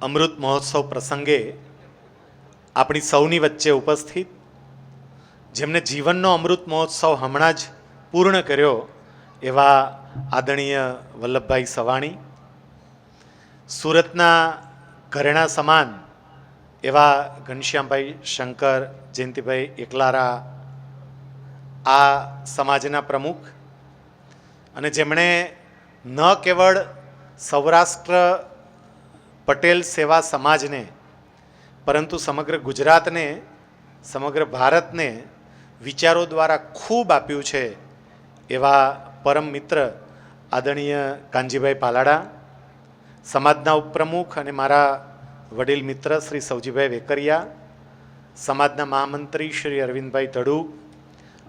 અમૃત મહોત્સવ પ્રસંગે આપણી સૌની વચ્ચે ઉપસ્થિત, જેમને જીવનનો અમૃત મહોત્સવ હમણાં જ પૂર્ણ કર્યો, એવા આદરણીય વલ્લભભાઈ સવાણી, સુરતના ઘરેણા સમાન એવા ઘનશ્યામભાઈ શંકર, જયંતિભાઈ એકલારા, આ સમાજના પ્રમુખ અને જેમણે ન કેવળ સૌરાષ્ટ્ર પટેલ સેવા સમાજને, પરંતુ સમગ્ર ગુજરાતને, સમગ્ર ભારતને વિચારો દ્વારા ખૂબ આપ્યું છે એવા પરમ મિત્ર આદરણીય કાનજીભાઈ પાલાડા, સમાજના ઉપપ્રમુખ અને મારા વડીલ મિત્ર શ્રી સૌજીભાઈ વેકરિયા, સમાજના મહામંત્રી શ્રી અરવિંદભાઈ ધડુ,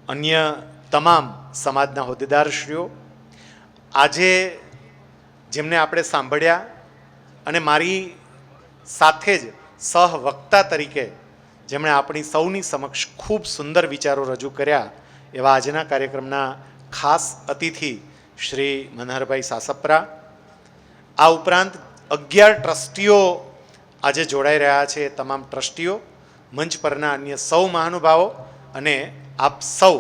અન્ય તમામ સમાજના હોદ્દેદારશ્રીઓ, આજે જેમને આપણે સાંભળ્યા અને મારી સાથે જ સહવક્તા તરીકે જેમણે આપણી સૌની સમક્ષ ખૂબ સુંદર વિચારો રજૂ કર્યા એવા આજના કાર્યક્રમના ખાસ અતિથિ શ્રી મનહરભાઈ સાસપરા. આ ઉપરાંત અગિયાર ટ્રસ્ટીઓ આજે જોડાઈ રહ્યા છે, તમામ ટ્રસ્ટીઓ, મંચ પરના અન્ય સૌ મહાનુભાવો અને આપ સૌ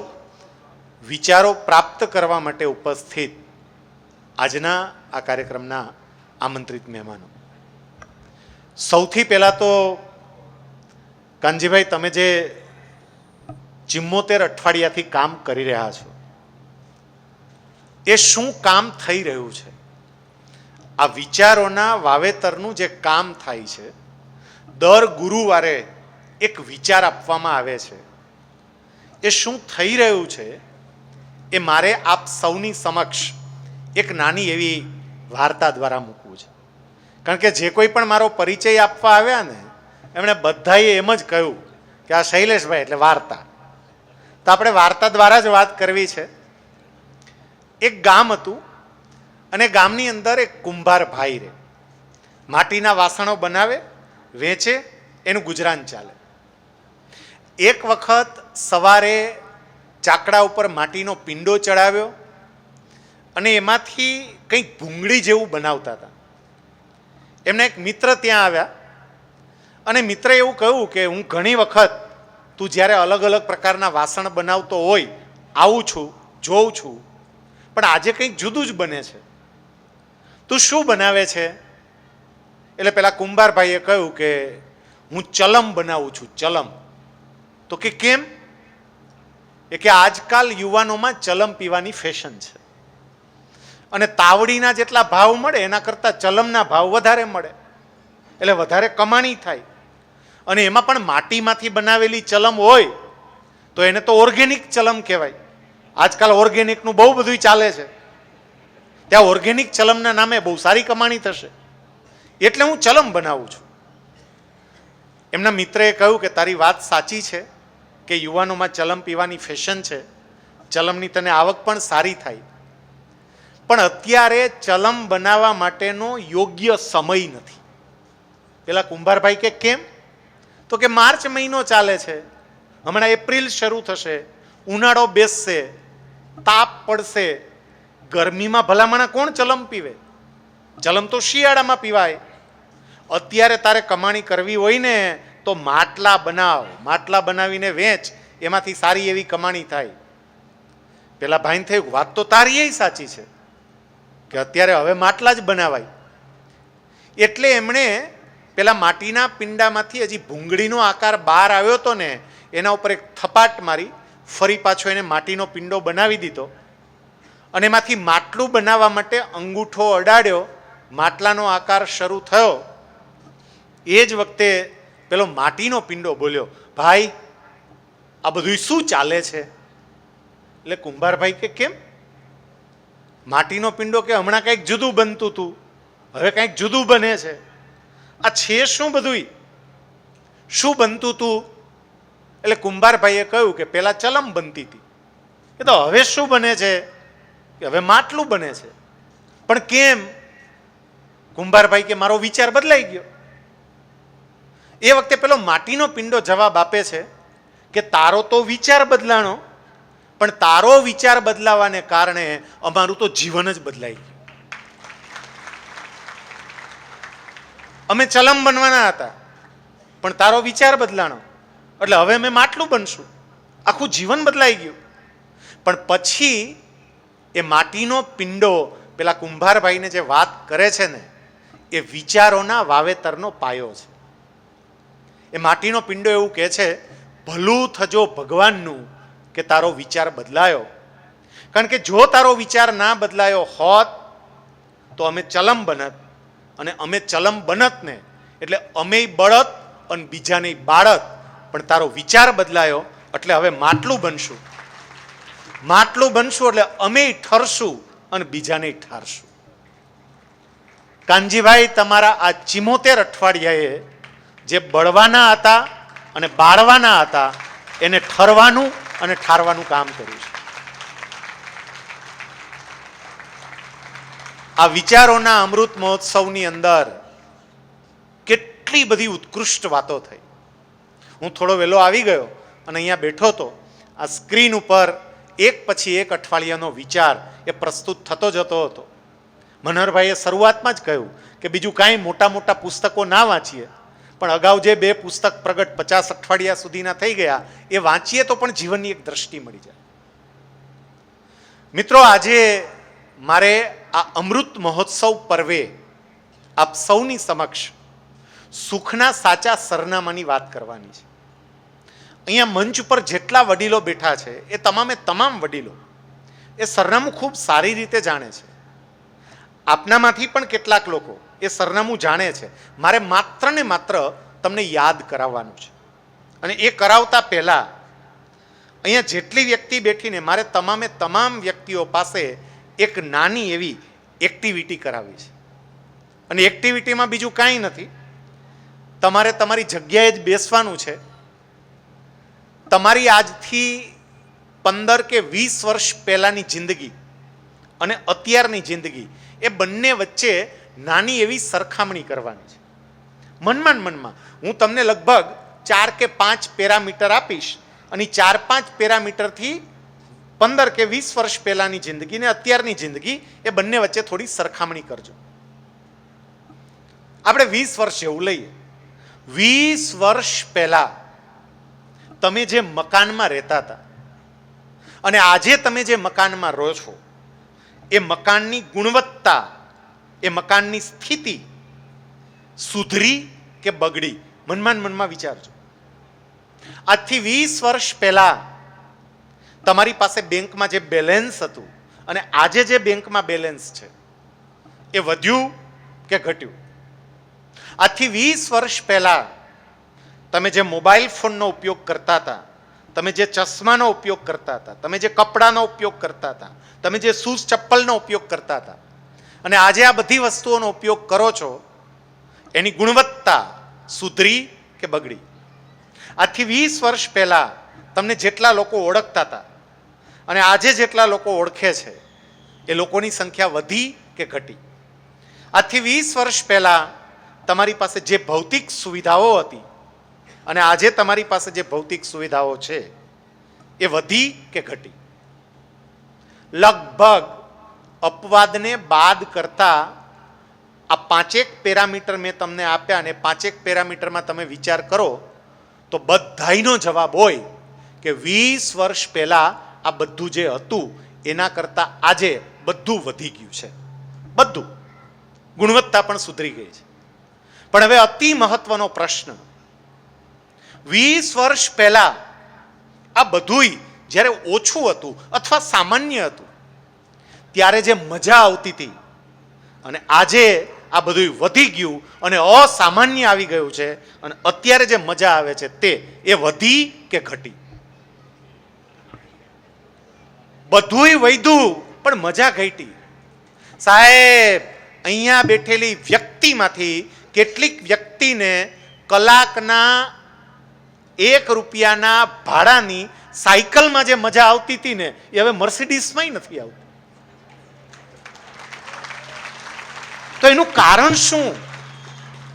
વિચારો પ્રાપ્ત કરવા માટે ઉપસ્થિત આજના આ કાર્યક્રમના આમંત્રિત મહેમાનો. સૌથી પહેલાં તો કાનજીભાઈ, તમે જે ચિમ્મોતેર અઠવાડિયાથી કામ કરી રહ્યા છો, એ શું કામ થઈ રહ્યું છે? આ વિચારોના વાવેતરનું જે કામ થાય છે, દર ગુરુવારે એક વિચાર આપવામાં આવે છે. એ શું થઈ રહ્યું છે? એ મારે આપ સૌની સમક્ષ એક નાની એવી વાર્તા દ્વારા મૂકવું છે. કારણ કે જે કોઈ પણ મારો પરિચય આપવા આવ્યા ને, એમણે બધાએ એમ જ કહ્યું કે આ શૈલેષભાઈ એટલે વાર્તા. તો આપણે વાર્તા દ્વારા જ વાત કરવી છે. એક ગામ હતું અને ગામની અંદર એક કુંભાર ભાઈ રહે. માટીના વાસણો બનાવે, વેચે, એનું ગુજરાન ચાલે. એક વખત સવારે ચાકડા ઉપર માટીનો પિંડો ચડાવ્યો અને એમાંથી કંઈક ભૂંગળી જેવું બનાવતા હતા. એમને એક મિત્ર ત્યાં આવ્યા અને મિત્રે એવું કહ્યું કે હું ઘણી વખત તું જ્યારે અલગ અલગ પ્રકારના વાસણ બનાવતો હોય, આવું છું, જોઉં છું, પણ આજે કંઈક જુદું જ બને છે. તું શું બનાવે છે? એટલે પેલા કુંભારભાઈએ કહ્યું કે હું ચલમ બનાવું છું, ચલમ. તો કે કેમ? એ કે આજકાલ યુવાનોમાં ચલમ પીવાની ફેશન છે. અને તાવડીના જેટલા ભાવ મળે, એના કરતાં ચલમના ભાવ વધારે મળે. એટલે વધારે કમાણી થાય. અને એમાં પણ માટીમાંથી બનાવેલી ચલમ હોય, તો એને તો ઓર્ગેનિક ચલમ કહેવાય. આજકાલ ઓર્ગેનિકનું બહુ બધું ચાલે છે. ત્યાં ઓર્ગેનિક ચલમના નામે બહુ સારી કમાણી થશે. એટલે હું ચલમ બનાવું છું. એમના મિત્રએ કહ્યું કે તારી વાત સાચી છે કે યુવાનોમાં ચલમ પીવાની ફેશન છે. ચલમની તને આવક પણ સારી થાય. પણ અત્યારે ચલમ બનાવવા માટેનો યોગ્ય સમય નથી. પેલા કુંભારભાઈ કે કેમ? તો કે માર્ચ મહિનો ચાલે છે. હમણાં એપ્રિલ શરૂ થશે. ઉનાળો બેસશે. તાપ પડશે. ગરમીમાં ભલામણા કોણ ચલમ પીવે? ચલમ તો શિયાળામાં પીવાય. અત્યારે તારે કમાણી કરવી હોય ને, તો માટલા બનાવ. માટલા બનાવીને વેચ. એમાંથી સારી એવી કમાણી થાય. પેલા ભાઈને થયું વાત તો તારી એ સાચી છે. કે અત્યારે હવે માટલા જ બનાવાય. એટલે એમણે પેલા માટીના પિંડામાંથી હજી ભૂંગળીનો આકાર બહાર આવ્યો હતો ને, એના ઉપર એક થપાટ મારી, ફરી પાછો એને માટીનો પિંડો બનાવી દીધો. અને એમાંથી માટલું બનાવવા માટે અંગૂઠો અડાડ્યો, માટલાનો આકાર શરૂ થયો. એ જ વખતે પેલો માટીનો પિંડો બોલ્યો, ભાઈ, આ બધું શું ચાલે છે? એટલે કુંભારભાઈ કે, કેમ? માટીનો પિંડો કે હમણાં કંઈક જુદું બનતું હતું હવે કંઈક જુદું બને છે. આ છે શું બધું શું બનતું હતું એટલે કુંભારભાઈએ કહ્યું કે પહેલાં ચલમ બનતી હતી એ તો હવે શું બને છે? કે હવે માટલું બને છે. પણ કેમ? કુંભારભાઈ કે મારો વિચાર બદલાઈ ગયો. એ વખતે પેલો માટીનો પિંડો જવાબ આપે છે કે તારો તો વિચાર બદલાણો પણ તારો વિચાર બદલાવાને કારણે અમારું તો જીવન જ બદલાઈ ગયું. અમે ચલમ બનવાના હતા, પણ તારો વિચાર બદલાણો. એટલે હવે અમે માટલું બનશું. આખું જીવન બદલાઈ ગયું. પણ પછી એ માટીનો પિંડો, પેલા કુંભારભાઈને જે વાત કરે છે ને, એ વિચારોના વાવેતરનો પાયો છે. એ માટીનો પિંડો એવું કહે છે, ભલું થજો ભગવાનનું કે તારો વિચાર બદલાયો? કારણ કે જો તારો વિચાર ના બદલાયો હોત, તો અમે ચલમ બનત અને અમે ચલમ બનત ને એટલે અમે બળત અને બીજાને બાળત. પણ તારો વિચાર બદલાયો એટલે હવે માટલું બનશું. માટલું બનશું એટલે અમે ઠરશું અને બીજાને ઠારશું. કાનજીભાઈ, તમારા આ ચિમોતેર અઠવાડિયાએ જે બળવાના હતા અને બાળવાના હતા, એને ઠરવાનું અને ઠારવાનું કામ કર્યું છે. આ વિચારોના અમૃત મહોત્સવની અંદર કેટલી બધી ઉત્કૃષ્ટ વાતો થઈ. હું થોડો વહેલો આવી ગયો અને અહીંયા બેઠો તો આ સ્ક્રીન ઉપર એક પછી એક અઠવાડિયાનો વિચાર એ પ્રસ્તુત થતો જતો હતો. મનહરભાઈએ શરૂઆતમાં જ કહ્યું કે બીજું કાંઈ મોટા મોટા પુસ્તકો ના વાંચીએ. પણ અગાઉ જે બે પુસ્તક પ્રગટ પચાસ અઠવાડિયા સુધીના થઈ ગયા, એ વાંચીએ તો પણ જીવનની એક દ્રષ્ટિ મળી જાય. મિત્રો, આજે મારે આ અમૃત મહોત્સવ પર્વે આપ સૌની સમક્ષ સુખના સાચા સરનામાની વાત કરવાની છે. અહીંયા મંચ ઉપર જેટલા વડીલો બેઠા છે, એ તમામે તમામ વડીલો, એ સરનામું ખૂબ સારી રીતે જાણે છે. આપનામાંથી પણ કેટલાક લોકો એ સરનામું જાણે છે. મારે માત્ર ને માત્ર તમને યાદ કરાવવાનું છે. અને એ કરાવતા પહેલાં અહીંયા જેટલી વ્યક્તિ બેઠીને મારે તમામે તમામ વ્યક્તિઓ પાસે એક નાની એવી એક્ટિવિટી કરાવી છે. અને એક્ટિવિટીમાં બીજું કાંઈ નથી. તમારે તમારી જગ્યાએ જ બેસવાનું છે. તમારી આજથી પંદર કે વીસ વર્ષ પહેલાંની જિંદગી અને અત્યારની જિંદગી એ બંને વચ્ચે નાની એવી સરખામણી કરવાની છે. મનમાં મનમાં, હું તમને લગભગ ચાર કે પાંચ પેરામીટર આપીશ અને ચાર પાંચ પેરામીટરથી પંદર કે વીસ વર્ષ પહેલાંની જિંદગી ને અત્યારની જિંદગી એ બંને વચ્ચે થોડી સરખામણી કરજો. આપણે વીસ વર્ષ જેવું લઈએ. વીસ વર્ષ પહેલા તમે જે મકાનમાં રહેતા હતા અને આજે તમે જે મકાનમાં રહો છો, એ મકાનની ગુણવત્તા એ મકાનની સ્થિતિ સુધરી કે બગડી? મનમાં મનમાં વિચારજો. આજથી વીસ વર્ષ પહેલા તમારી પાસે બેંકમાં જે બેલેન્સ હતું અને આજે જે બેંકમાં બેલેન્સ છે, એ વધ્યું કે ઘટ્યું? આજથી વીસ વર્ષ પહેલા તમે જે મોબાઈલ ફોનનો ઉપયોગ કરતા હતા, તમે જે ચશ્માનો ઉપયોગ કરતા હતા, તમે જે કપડાનો ઉપયોગ કરતા હતા, તમે જે શૂઝ, ચપ્પલનો ઉપયોગ કરતા હતા અને આજે આ બધી વસ્તુઓનો ઉપયોગ કરો છો, એની ગુણવત્તા સુધરી કે બગડી? આજથી વીસ વર્ષ પહેલા તમને જેટલા લોકો ઓળખતા હતા અને આજે જેટલા લોકો ઓળખે છે, એ લોકોની સંખ્યા વધી કે ઘટી? આજથી વીસ વર્ષ પહેલા તમારી પાસે જે ભૌતિક સુવિધાઓ હતી અને આજે તમારી પાસે જે ભૌતિક સુવિધાઓ છે, એ વધી કે ઘટી? લગભગ અપવાદને બાદ કરતા આ પાંચેક પેરામીટર મેં તમને આપ્યા અને પાંચેક પેરામીટરમાં તમે વિચાર કરો, તો બધાયનો જવાબ હોય કે વીસ વર્ષ પહેલા આ બધું જે હતું, એના કરતાં આજે બધું વધી ગયું છે. બધું. ગુણવત્તા પણ સુધરી ગઈ છે. પણ હવે અતિ મહત્વનો પ્રશ્ન. વીસ વર્ષ પહેલા આ બધુંય જ્યારે ઓછું હતું અથવા સામાન્ય હતું ત્યારે જે મજા આવતી હતી. અને આજે આ બધું વધી ગયું અને અસામાન્ય આવી ગયું છે અને અત્યારે જે મજા આવે છે તે એ વધી કે ઘટી. બધુંય વૈધું, પણ મજા ઘટી. સાહેબ, અહીંયા બેઠેલી વ્યક્તિમાંથી કેટલીક વ્યક્તિને કલાકના એક રૂપિયાના ભાડાની સાયકલમાં જે મજા આવતી હતી ને, એ હવે મર્સિડીઝમાં નથી આવતી. તો એનું કારણ શું?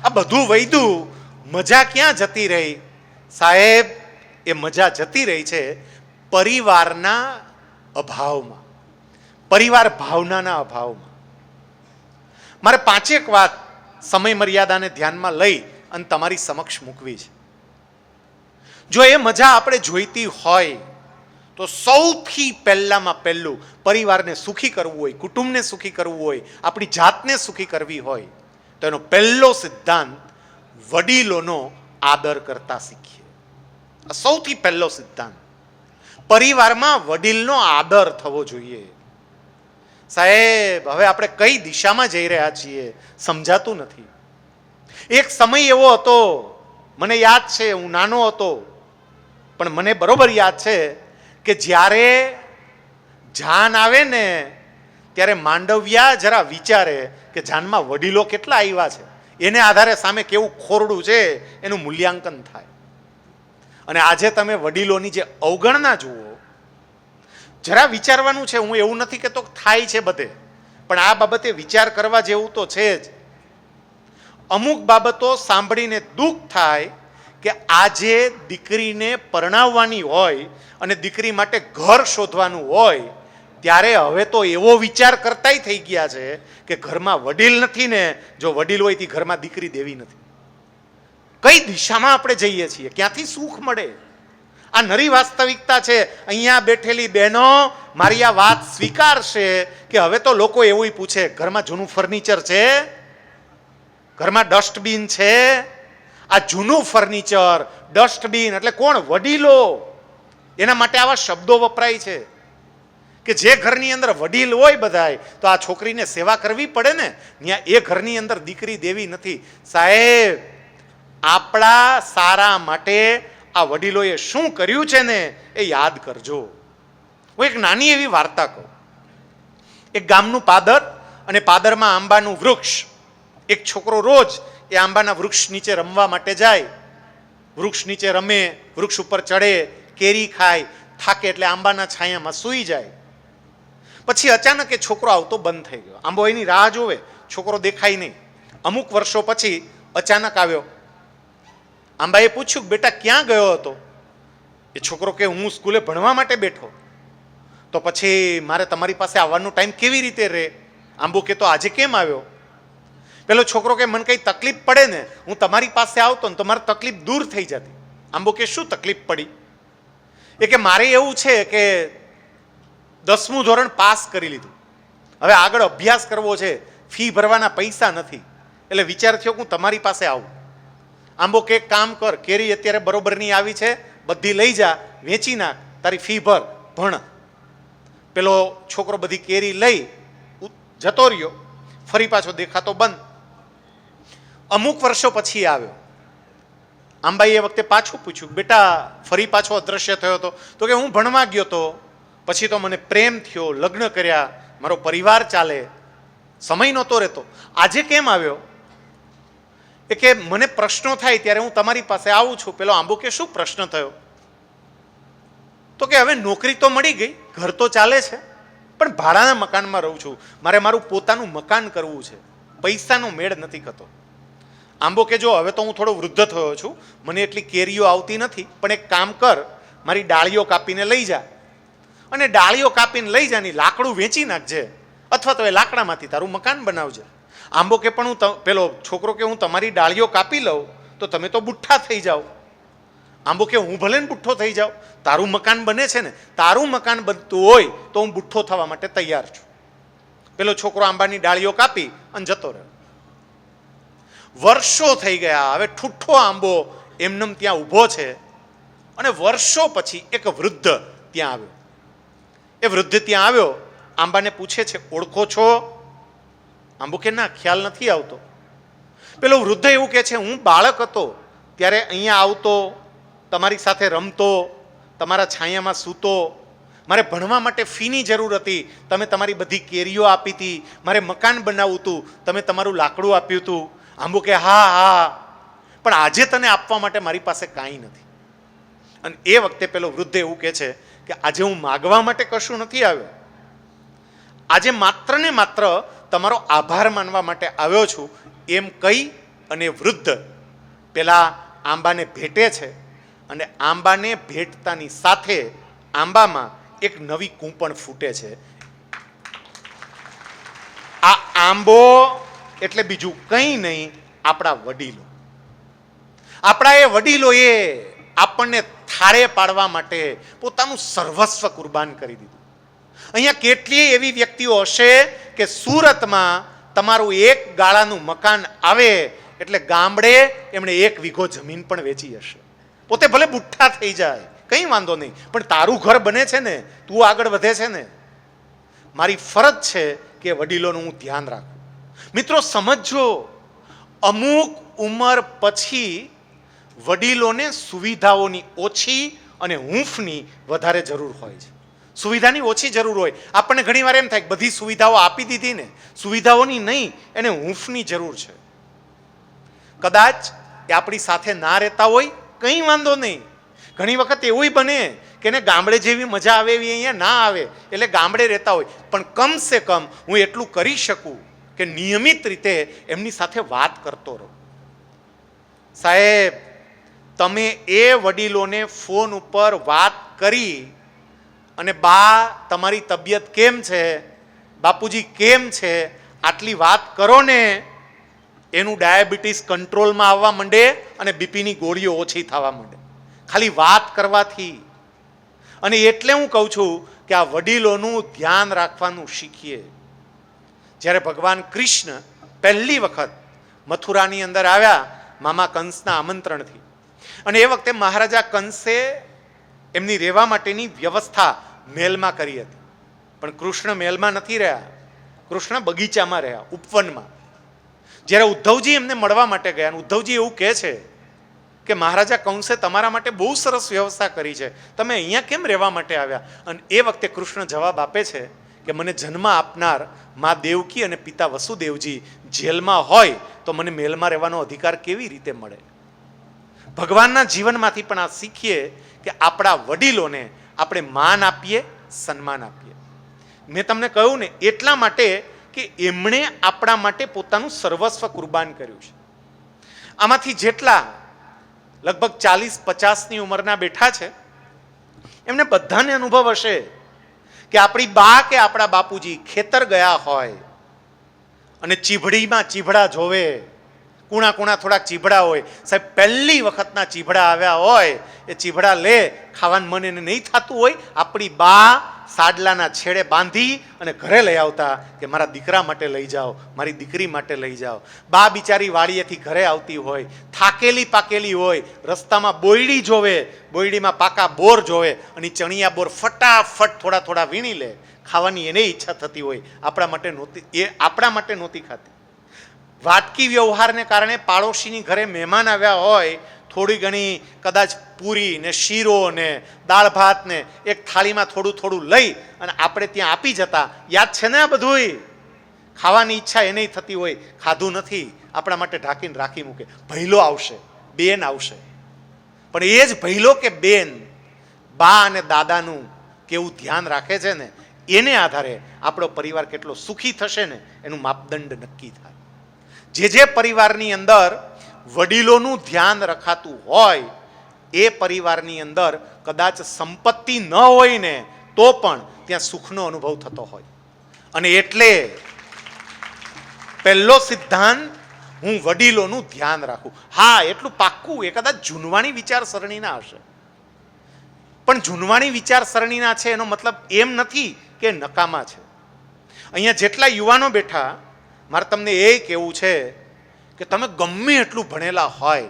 આ બધું વૈધું મજા ક્યાં જતી રહી? સાહેબ, એ મજા જતી રહી છે પરિવારના અભાવમાં. પરિવાર ભાવનાના અભાવમાં. મારે પાંચેક વાત સમય મર્યાદાને ધ્યાનમાં લઈ અને તમારી સમક્ષ મૂકવી છે. જો એ મજા આપણે જોઈતી હોય તો સૌથી પહેલામાં પહેલું પરિવારને સુખી કરવું હોય, કુટુંબને સુખી કરવું હોય, આપણી જાતને સુખી કરવી હોય, તો એનો પહેલો સિદ્ધાંત વડીલોનો આદર કરતા શીખીએ. સૌથી પહેલો સિદ્ધાંત. પરિવારમાં વડીલનો આદર થવો જોઈએ. સાહેબ, હવે આપણે કઈ દિશામાં જઈ રહ્યા છીએ સમજાતું નથી. એક સમય એવો હતો, મને યાદ છે, હું નાનો હતો, પણ મને બરોબર યાદ છે કે જ્યારે જાન આવે ને, ત્યારે માંડવ્યા જરા વિચારે કે જાનમાં વડીલો કેટલા આવ્યા છે. એને આધારે સામે કેવું ખોરડું છે, એનું મૂલ્યાંકન થાય. અને આજે તમે વડીલોની જે અવગણના જુઓ, જરા વિચારવાનું છે, હું એવું નથી કહેતો થાય છે બધે, પણ આ બાબતે વિચાર કરવા જેવું તો છે જ. અમુક બાબતો સાંભળીને દુઃખ થાય કે આજે દીકરીને પરણાવવાની હોય અને દીકરી માટે ઘર શોધવાનું હોય, ત્યારે હવે તો એવો વિચાર કરતાય થઈ ગયા છે કે ઘરમાં વડીલ નથી ને, જો વડીલ હોય તે ઘરમાં દીકરી દેવી નથી. કઈ દિશામાં આપણે જઈએ છીએ? ક્યાંથી સુખ મળે? આ નરી વાસ્તવિકતા છે. અહીંયા બેઠેલી બહેનો મારી આ વાત સ્વીકારશે કે હવે તો લોકો એવું પૂછે, ઘરમાં જૂનું ફર્નિચર છે? ઘરમાં ડસ્ટબિન છે? આ જૂનું ફર્નિચર, ડસ્ટબિન એટલે કોણ? વડીલો. એના માટે આવા શબ્દો વપરાય છે કે જે ઘરની અંદર વડીલ હોય બધાય, તો આ છોકરીને સેવા કરવી પડે ને? ત્યાં એ ઘરની અંદર દીકરી દેવી નથી. સાહેબ, આપણા સારા માટે આ વડીલોએ શું કર્યું છે ને એ યાદ કરજો. હું એક નાની એવી વાર્તા કહું. એક ગામનું પાદર અને પાદરમાં આંબાનું વૃક્ષ. એક છોકરો રોજ એ આંબાના વૃક્ષ નીચે રમવા માટે જાય. વૃક્ષ નીચે રમે, વૃક્ષ ઉપર ચડે, કેરી ખાય, થાકે એટલે આંબાના છાયામાં સૂઈ જાય. પછી અચાનક એ છોકરો આવતો બંધ થઈ ગયો. આંબો એની રાહ જોવે, છોકરો દેખાય નહીં. અમુક વર્ષો પછી અચાનક આવ્યો. આંબાએ પૂછ્યું બેટા ક્યાં ગયો હતો? એ છોકરો કે હું સ્કૂલે ભણવા માટે બેઠો. તો પછી મારે તમારી પાસે આવવાનો ટાઈમ કેવી રીતે રહે? આંબો કે તો આજે કેમ આવ્યો? પેલો છોકરો કે મને કંઈ તકલીફ પડે ને, હું તમારી પાસે આવતો ને તમારી તકલીફ દૂર થઈ જતી. આંબો કે શું તકલીફ પડી? એ કે મારે એવું છે કે દસમું ધોરણ પાસ કરી લીધું. હવે આગળ અભ્યાસ કરવો છે, ફી ભરવાના પૈસા નથી. એટલે વિચાર થયો હું તમારી પાસે આવું. આંબો કે કામ કર, કેરી અત્યારે બરોબરની આવી છે, બધી લઈ જા, વેચી નાખ, તારી ફી ભર, ભણ. પેલો છોકરો બધી કેરી લઈ જતો રહ્યો. ફરી પાછો દેખાતો બંધ. અમુક વર્ષો પછી આવ્યો. આંબાઈએ વખતે પાછું પૂછ્યું, બેટા, ફરી પાછો અદ્રશ્ય થયો હતો તો કે, હું ભણવા ગયો તો. પછી તો મને પ્રેમ થયો, લગ્ન કર્યા, મારો પરિવાર ચાલે, સમય નહોતો રહેતો. આજે કેમ આવ્યો? એ કે, મને પ્રશ્નો થાય ત્યારે હું તમારી પાસે આવું છું. પેલો આંબો કે, શું પ્રશ્ન થયો? તો કે, હવે નોકરી તો મળી ગઈ, ઘર તો ચાલે છે, પણ ભાડાના મકાનમાં રહું છું. મારે મારું પોતાનું મકાન કરવું છે. પૈસાનો મેળ નથી થતો. આંબો કે જો, હવે તો હું થોડો વૃદ્ધ થયો છું, મને એટલી કેરીઓ આવતી નથી, પણ એક કામ કર, મારી ડાળીઓ કાપીને લઈ જા. અને ડાળીઓ કાપીને લઈ જાની લાકડું વેચી નાખજે, અથવા તો એ લાકડામાંથી તારું મકાન બનાવજે. આંબો કે પણ હું પેલો છોકરો કે હું તમારી ડાળીઓ કાપી લઉં, તો તમે તો બુઠ્ઠા થઈ જાઓ. આંબો કે હું ભલે ને બુઠ્ઠો થઈ જાઉં, તારું મકાન બને છે ને, તારું મકાન બનતું હોય, તો હું બુઠ્ઠો થવા માટે તૈયાર છું. પેલો છોકરો આંબાની ડાળીઓ કાપી અને જતો રહ્યો. વર્ષો થઈ ગયા. હવે ઠુઠ્ઠો આંબો એમનેમ ત્યાં ઊભો છે. અને વર્ષો પછી એક વૃદ્ધ ત્યાં આવ્યો. એ વૃદ્ધ ત્યાં આવ્યો. આંબાને પૂછે છે, ઓળખો છો? આંબો કે, ના, ખ્યાલ નથી આવતો. પેલો વૃદ્ધ એવું કહે છે, હું બાળક હતો. ત્યારે અહીંયા આવતો, તમારી સાથે રમતો, તમારા છાયામાં સૂતો. મારે ભણવા માટે ફીની જરૂર હતી. તમે તમારી બધી કેરીઓ આપી હતી મારે મકાન બનાવવું હતું. તમે તમારું લાકડું આપ્યું હતું. આંબો કે હા હા. પણ આજે તને આપવા માટે મારી પાસે કાંઈ નથી. અને એ વખતે પેલો વૃદ્ધ એવું કહે છે કે, આજે હું માગવા માટે કશું નથી આવ્યો. આજે માત્ર ને માત્ર તમારો આભાર માનવા માટે આવ્યો છું. એમ કહી અને વૃદ્ધ પેલા આંબાને ભેટે છે અને આંબાને ભેટતાની સાથે આંબામાં એક નવી કૂંપણ ફૂટે છે. આ આંબો એટલે બીજું કંઈ નહીં, આપણા વડીલો. આપણા એ વડીલોએ આપણને થાળે પાડવા માટે પોતાનું સર્વસ્વ કુરબાન કરી દીધું. અહીંયા કેટલીય એવી વ્યક્તિઓ હશે કે સુરતમાં તમારું એક ગાળાનું મકાન આવે, એટલે ગામડે એમણે એક વીઘો જમીન પણ વેચી હશે. પોતે ભલે બુઠ્ઠા થઈ જાય, કંઈ વાંધો નહીં, પણ તારું ઘર બને છે ને, તું આગળ વધે છે ને. મારી ફરજ છે કે વડીલોનું હું ધ્યાન રાખું. મિત્રો સમજો અમુક ઉંમર પછી વડીલોને સુવિધાઓની ઓછી અને હૂંફની વધારે જરૂર હોય છે. સુવિધાની ઓછી જરૂર હોય. આપણને ઘણીવાર એમ થાય કે બધી સુવિધાઓ આપી દીધી ને, સુવિધાઓની નહીં, એને હૂંફની જરૂર છે. કદાચ એ આપણી સાથે ના રહેતા હોય, કંઈ વાંધો નહીં. ઘણી વખત એવું બને કે એને ગામડે જેવી મજા આવે એવી અહીંયા ના આવે, એટલે ગામડે રહેતા હોય. પણ કમસે કમ હું એટલું કરી શકું. કે નિયમિત રીતે એમની સાથે વાત કરતો રહો. સાહેબ, તમે એ વડીલોને ફોન ઉપર વાત કરી અને બા, તમારી તબિયત કેમ છે? બાપુજી કેમ છે? આટલી વાત કરો ને. એનું ડાયાબિટીસ કંટ્રોલમાં આવવા માંડે અને બીપીની ગોળીઓ ઓછી થવા માંડે. ખાલી વાત કરવાથી. અને એટલે હું કહું છું કે આ વડીલોનું ધ્યાન રાખવાનું શીખીએ. જ્યારે ભગવાન કૃષ્ણ પહેલી વખત મથુરાની અંદર આવ્યા મામા કંસના આમંત્રણથી. અને એ વખતે મહારાજા કંસે એમની રહેવા માટેની વ્યવસ્થા મહેલમાં કરી હતી. પણ કૃષ્ણ મહેલમાં નથી રહ્યા. કૃષ્ણ બગીચામાં રહ્યા, ઉપવનમાં. જ્યારે ઉદ્ધવજી એમને મળવા માટે ગયા ઉદ્ધવજી એવું કહે છે કે મહારાજા કંસે તમારા માટે બહુ સરસ વ્યવસ્થા કરી છે. તમે અહીંયા કેમ રહેવા માટે આવ્યા? અને એ વખતે કૃષ્ણ જવાબ આપે છે કે મને જન્મ આપનાર મા દેવકી અને પિતા વસુદેવજી જેલમાં હોય તો મને મેલમાં રહેવાનો અધિકાર કેવી રીતે મળે? ભગવાનના જીવનમાંથી પણ આ શીખીએ કે આપણા વડીલોને આપણે માન આપીએ, સન્માન આપીએ. મેં તમને કહ્યું ને, એટલા માટે કે એમણે આપણા માટે પોતાનું સર્વસ્વ કુરબાન કર્યું છે. આમાંથી જેટલા લગભગ ચાલીસ પચાસની ઉંમરના બેઠા છે, એમને બધાને અનુભવ હશે. કે આપણી બા કે આપણા બાપુજી ખેતર ગયા હોય અને ચીભડીમાં ચીભડા જોવે કુણા કુણા થોડાક ચીભડા હોય. સાહેબ, પહેલી વખતના ચીભડા આવ્યા હોય, એ ચીભડા લે, ખાવાનું મન એને નહીં થતું હોય. આપણી બા સાડલાના છેડે બાંધી અને ઘરે લઈ આવતા કે મારા દીકરા માટે લઈ જાઓ, મારી દીકરી માટે લઈ જાઓ. બા બિચારી વાડીએથી ઘરે આવતી હોય, થાકેલી પાકેલી હોય, રસ્તામાં બોયડી જોવે, બોયડીમાં પાકા બોર જોવે અને ચણિયા બોર ફટાફટ થોડા થોડા વીણી લે. ખાવાની એને ઈચ્છા થતી હોય. આપણા માટે નહોતી, એ આપણા માટે નહોતી ખાતી. વાટકી વ્યવહારને કારણે પાડોશીની ઘરે મહેમાન આવ્યા હોય, થોડી ઘણી કદાચ પૂરી ને શીરો ને દાળ ભાત ને એક થાળીમાં થોડું થોડું લઈ અને આપણે ત્યાં આપી જતા. યાદ છે ને આ બધુંય? ખાવાની ઈચ્છા એને થતી હોય. ખાધું નથી. આપણા માટે ઢાંકીને રાખી મૂકે. ભૈલો આવશે. બેન આવશે. પણ એ જ ભૈલો કે બેન બા અને દાદાનું કેવું ધ્યાન રાખે છે ને? એને આધારે આપણો પરિવાર કેટલો સુખી થશે ને? એનું માપદંડ નક્કી થાય. જે જે પરિવારની અંદર વડીલોનું ધ્યાન રખાતું હોય, એ પરિવારની અંદર કદાચ સંપત્તિ ન હોય ને, તો પણ ત્યાં સુખનો અનુભવ થતો હોય. અને એટલે પહેલો સિદ્ધાંત, હું વડીલોનું ધ્યાન રાખું. હા, એટલું પાક્કું, એ કદાચ જૂનવાણી વિચારસરણીના હશે. પણ જૂનવાણી વિચારસરણીના છે એનો મતલબ એમ નથી કે નકામા છે. અહીંયા જેટલા યુવાનો બેઠા મારે તમને એ કહેવું છે કે તમે ગમે એટલું ભણેલા હોય,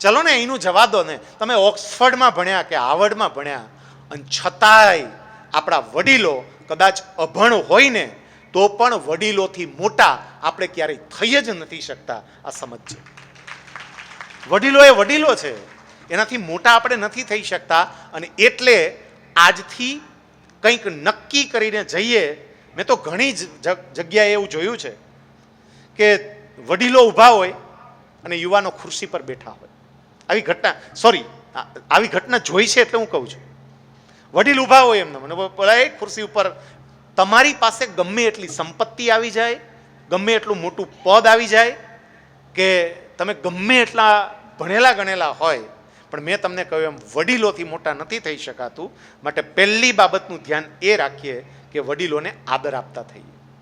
ચલો ને અહીંનું જવા દો ને. તમે ઓક્સફર્ડમાં ભણ્યા કે આવડમાં ભણ્યા, અને છતાંય આપણા વડીલો કદાચ અભણ હોય ને, તો પણ વડીલોથી મોટા આપણે ક્યારેય થઈ જ નથી શકતા. આ સમજજો વડીલો એ વડીલો છે. એનાથી મોટા આપણે નથી થઈ શકતા. અને એટલે આજથી કંઈક નક્કી કરીને જઈએ મેં તો ઘણી જ જગ્યાએ એવું જોયું છે કે વડીલો ઊભા હોય અને યુવાનો ખુરશી પર બેઠા હોય. આવી ઘટના, સોરી આવી ઘટના જોઈ છે એટલે હું કહું છું. વડીલ ઊભા હોય એમને, મને એ ખુરશી ઉપર તમારી પાસે ગમે એટલી સંપત્તિ આવી જાય, ગમે એટલું મોટું પદ આવી જાય, કે તમે ગમે એટલા ભણેલા ગણેલા હોય, પણ મેં તમને કહ્યું એમ, વડીલોથી મોટા નથી થઈ શકાતું. માટે પહેલી બાબતનું ધ્યાન એ રાખીએ કે વડીલોને આદર આપતા થઈએ.